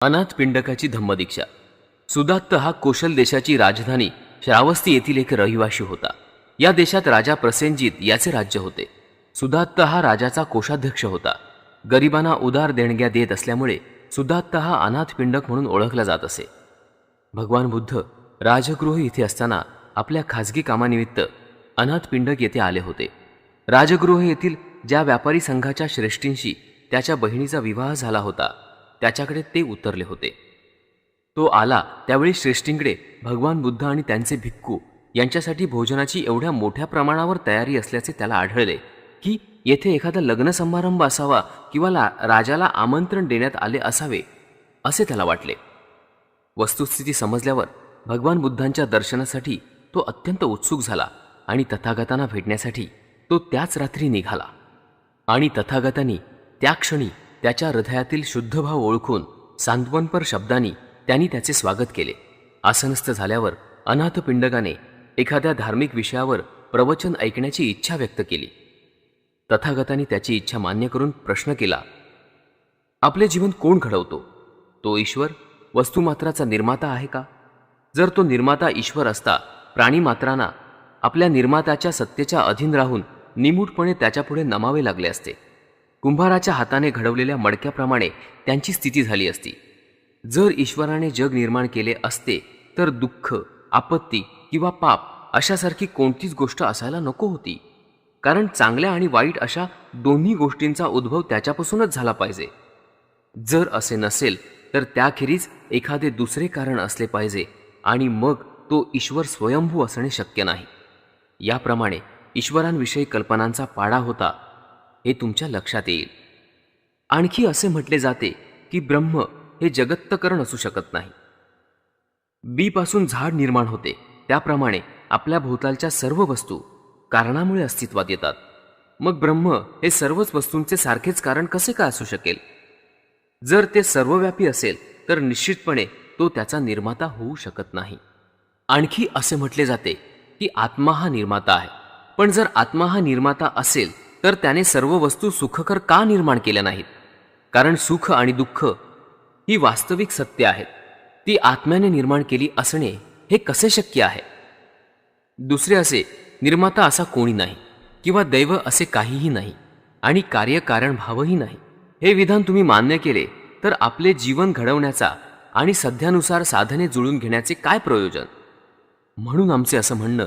अनाथ पिंडकाची धम्मदीक्षा. सुदात्त हा कोशल देशाची राजधानी श्रावस्ती येथील एक रहिवाशी होता. या देशात राजा प्रसेनजित याचे राज्य होते. सुदात्त हा राजाचा कोषाध्यक्ष होता. गरिबांना उदार देणग्या देत असल्यामुळे सुदात्त हा अनाथ पिंडक म्हणून ओळखला जात असे. भगवान बुद्ध राजगृह इथे असताना आपल्या खाजगी कामानिमित्त अनाथ पिंडक येथे आले होते. राजगृह येथील ज्या व्यापारी संघाच्या श्रेष्ठींशी त्याच्या बहिणीचा विवाह झाला होता. त्याच्याकडे ते उतरले होते. तो आला त्यावेळी श्रेष्ठींकडे भगवान बुद्ध आणि त्यांचे भिक्खू यांच्यासाठी भोजनाची एवढ्या मोठ्या प्रमाणावर तयारी असल्याचे त्याला आढळले की येथे एखादा लग्न समारंभ असावा किंवा ला राजाला आमंत्रण देण्यात आले असावे असे त्याला वाटले. वस्तुस्थिती समजल्यावर भगवान बुद्धांच्या दर्शनासाठी तो अत्यंत उत्सुक झाला आणि तथागतांना भेटण्यासाठी तो त्याच रात्री निघाला. आणि तथागतांनी त्या क्षणी त्याच्या हृदयातील शुद्धभाव ओळखून सांत्वनपर शब्दांनी त्यांनी त्याचे स्वागत केले. आसनस्थ झाल्यावर अनाथपिंडकाने एखाद्या धार्मिक विषयावर प्रवचन ऐकण्याची इच्छा व्यक्त केली. तथागताने त्याची इच्छा मान्य करून प्रश्न केला आपले जीवन कोण घडवतो? तो ईश्वर वस्तुमात्राचा निर्माता आहे का? जर तो निर्माता ईश्वर असता प्राणीमात्रांना आपल्या निर्मात्याच्या सत्तेच्या अधीन राहून निमूटपणे त्याच्यापुढे नमावे लागले असते. कुंभाराच्या हाताने घडवलेल्या मडक्याप्रमाणे त्यांची स्थिती झाली असती. जर ईश्वराने जग निर्माण केले असते तर दुःख आपत्ती किंवा पाप अशासारखी कोणतीच गोष्ट असायला नको होती. कारण चांगल्या आणि वाईट अशा दोन्ही गोष्टींचा उद्भव त्याच्यापासूनच झाला पाहिजे. जर असे नसेल तर त्याखेरीज एखादे दुसरे कारण असले पाहिजे आणि मग तो ईश्वर स्वयंभू असणे शक्य नाही. याप्रमाणे ईश्वरांविषयी कल्पनांचा पाडा होता हे तुमच्या लक्षात येईल. आणखी असे म्हटले जाते की ब्रह्म हे जगत्तकरण असू शकत नाही. बीपासून झाड निर्माण होते. त्याप्रमाणे आपल्या भोवतालच्या सर्व वस्तू कारणामुळे अस्तित्वात येतात. मग ब्रह्म हे सर्वच वस्तूंचे सारखेच कारण कसे काय असू शकेल? जर ते सर्वव्यापी असेल तर निश्चितपणे तो त्याचा निर्माता होऊ शकत नाही. आणखी असे म्हटले जाते की आत्मा हा निर्माता आहे. पण जर आत्मा हा निर्माता असेल तर त्याने सर्व वस्तू सुखकर का निर्माण केल्या नाहीत? कारण सुख आणि दुःख ही वास्तविक सत्य आहेत. ती आत्म्याने निर्माण केली असणे हे कसे शक्य आहे? दुसरे असे निर्माता असा कोणी नाही किंवा दैव असे काहीही नाही आणि कार्यकारण भावही नाही. हे विधान तुम्ही मान्य केले तर आपले जीवन घडवण्याचा आणि सध्यानुसार साधने जुळून घेण्याचे काय प्रयोजन? म्हणून आमचे असं म्हणणं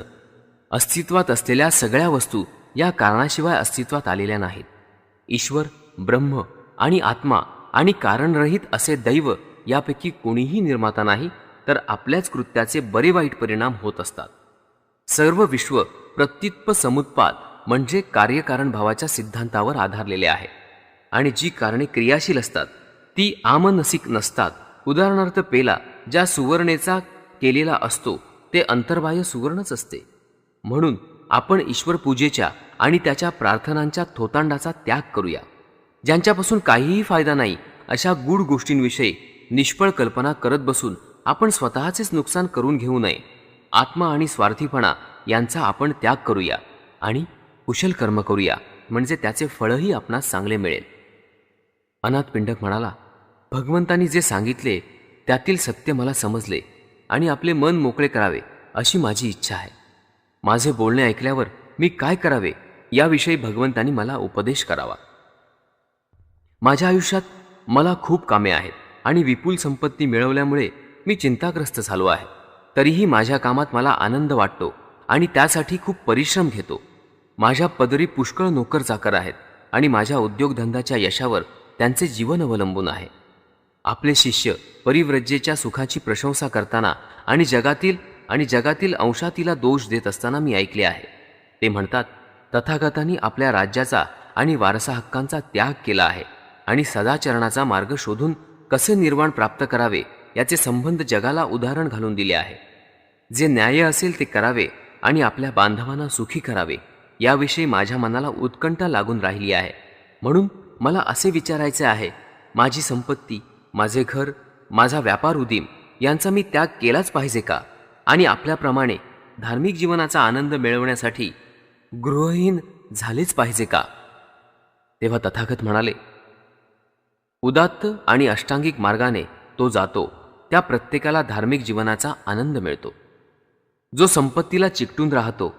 अस्तित्वात असलेल्या सगळ्या वस्तू या कारणाशिवाय अस्तित्वात आलेल्या नाहीत. ईश्वर ब्रह्म आणि आत्मा आणि कारणरहित असे दैव यापैकी कोणीही निर्माता नाही तर आपल्याच कृत्याचे बरे वाईट परिणाम होत असतात. सर्व विश्व प्रत्युत्प समुत्पाद म्हणजे कार्यकारण भावाच्या सिद्धांतावर आधारलेले आहे. आणि जी कारणे क्रियाशील असतात ती आमनसिक नसतात. उदाहरणार्थ पेला ज्या सुवर्णेचा केलेला असतो ते अंतर्बाह्य सुवर्णच असते. म्हणून आपण ईश्वर पूजेच्या आणि त्याच्या प्रार्थनांच्या थोतांडाचा त्याग करूया. ज्यांच्यापासून काहीही फायदा नाही अशा गूढ गोष्टींविषयी निष्फळ कल्पना करत बसून आपण स्वतःचेच नुकसान करून घेऊ नये. आत्मा आणि स्वार्थीपणा यांचा आपण त्याग करूया आणि कुशल कर्म करूया म्हणजे त्याचे फळही आपणास चांगले मिळेल. अनाथ पिंडक म्हणाला भगवंतांनी जे सांगितले त्यातील सत्य मला समजले आणि आपले मन मोकळे करावे अशी माझी इच्छा आहे. माझे बोलणे ऐकल्यावर मी काय करावे याविषयी भगवंतांनी मला उपदेश करावा. माझ्या आयुष्यात मला खूप कामे आहेत आणि विपुल संपत्ती मिळवल्यामुळे मी चिंताग्रस्त झालो आहे. तरीही माझ्या कामात मला आनंद वाटतो आणि त्यासाठी खूप परिश्रम घेतो. माझ्या पदरी पुष्कळ नोकर चाकर आहेत आणि माझ्या उद्योगधंद्याच्या यशावर त्यांचे जीवन अवलंबून आहे. आपले शिष्य परिव्रज्जेच्या सुखाची प्रशंसा करताना आणि जगातील आणि जगातील अंशातीला दोष देत असताना मी ऐकले आहे. ते म्हणतात तथागतांनी आपल्या राज्याचा आणि वारसा हक्कांचा त्याग केला आहे आणि सदाचरणाचा मार्ग शोधून कसे निर्वाण प्राप्त करावे याचे संबंध जगाला उदाहरण घालून दिले आहे. जे न्याय असेल ते करावे आणि आपल्या बांधवांना सुखी करावे याविषयी माझ्या मनाला उत्कंठा लागून राहिली आहे. म्हणून मला असे विचारायचे आहे माझी संपत्ती माझे घर माझा व्यापार उदीम यांचा मी त्याग केलाच पाहिजे का? आणि आपल्याप्रमाणे धार्मिक जीवनाचा आनंद मिळवण्यासाठी गृहहीन झालेच पाहिजे का? तेव्हा तथागत म्हणाले उदात्त आणि अष्टांगिक मार्गाने तो जातो त्या प्रत्येकाला धार्मिक जीवनाचा आनंद मिळतो. जो संपत्तीला चिकटून राहतो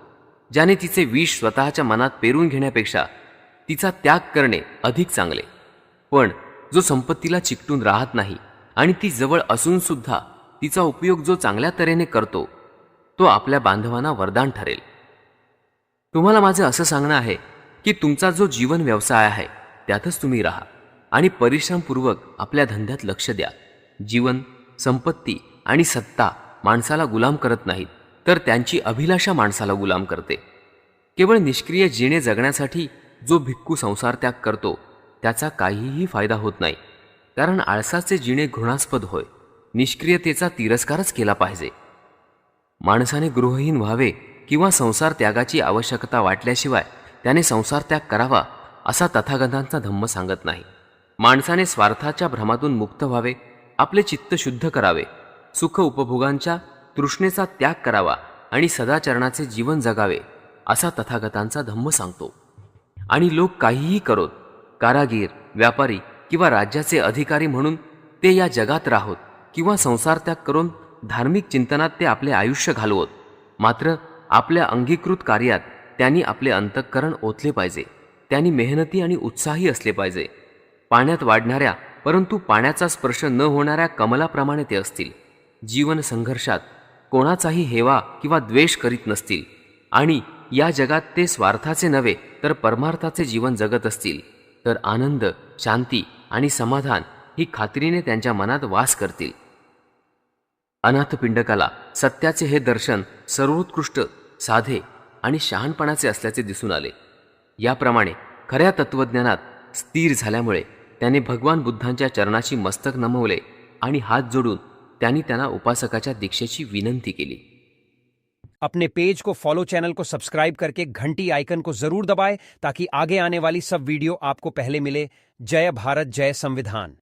ज्याने तिचे विष स्वतःच्या मनात पेरून घेण्यापेक्षा तिचा त्याग करणे अधिक चांगले. पण जो संपत्तीला चिकटून राहत नाही आणि ती जवळ असून सुद्धा तिचा उपयोग जो चांगल्या तऱ्हेने करतो तो आपल्या बांधवांना वरदान ठरेल. तुम्हाला माझं असं सांगणं आहे की तुमचा जो जीवन व्यवसाय आहे त्यातच तुम्ही राहा आणि परिश्रमपूर्वक आपल्या धंद्यात लक्ष द्या. जीवन संपत्ती आणि सत्ता माणसाला गुलाम करत नाहीत तर त्यांची अभिलाषा माणसाला गुलाम करते. केवळ निष्क्रिय जिणे जगण्यासाठी जो भिक्खू संसार त्याग करतो त्याचा काहीही फायदा होत नाही कारण आळसाचे जिणे घृणास्पद होय. निष्क्रियतेचा तिरस्कारच केला पाहिजे. माणसाने गृहहीन व्हावे किंवा संसार त्यागाची आवश्यकता वाटल्याशिवाय त्याने संसार त्याग करावा असा तथागतांचा धम्म सांगत नाही. माणसाने स्वार्थाच्या भ्रमातून मुक्त व्हावे आपले चित्त शुद्ध करावे सुख उपभोगांच्या तृष्णेचा त्याग करावा आणि सदाचरणाचे जीवन जगावे असा तथागतांचा धम्म सांगतो. आणि लोक काहीही करोत कारागीर व्यापारी किंवा राज्याचे अधिकारी म्हणून ते या जगात राहोत. किंवा संसार त्याग करून धार्मिक चिंतनात ते आपले आयुष्य घालवत. मात्र आपल्या अंगीकृत कार्यात त्यांनी आपले अंतःकरण ओतले पाहिजे. त्यांनी मेहनती आणि उत्साही असले पाहिजे. पाण्यात वाढणाऱ्या परंतु पाण्याचा स्पर्श न होणाऱ्या कमलाप्रमाणे ते असतील. जीवन संघर्षात कोणाचाही हेवा किंवा द्वेष करीत नसतील. आणि या जगात ते स्वार्थाचे नव्हे तर परमार्थाचे जीवन जगत असतील. तर आनंद शांती आणि समाधान ही खात्रीने त्यांच्या मनात वास करतील. अनाथपिंडकाला सत्याचे हे दर्शन सर्वोत्कृष्ट साधे आणि शहाणपणाचे असल्याचे दिसून आले. याप्रमाणे खऱ्या तत्वज्ञानात स्थिर झाल्यामुळे त्याने भगवान बुद्धांच्या चरणाशी मस्तक नमवले आणि हात जोडून त्यांनी त्यांना उपासकाच्या दीक्षेची विनंती केली. अपने पेज को फॉलो चैनल को सब्सक्राइब करके घंटी आइकन को जरूर दबाएं ताकि आगे आने वाली सब वीडियो आपको पहले मिले। जय भारत जय संविधान।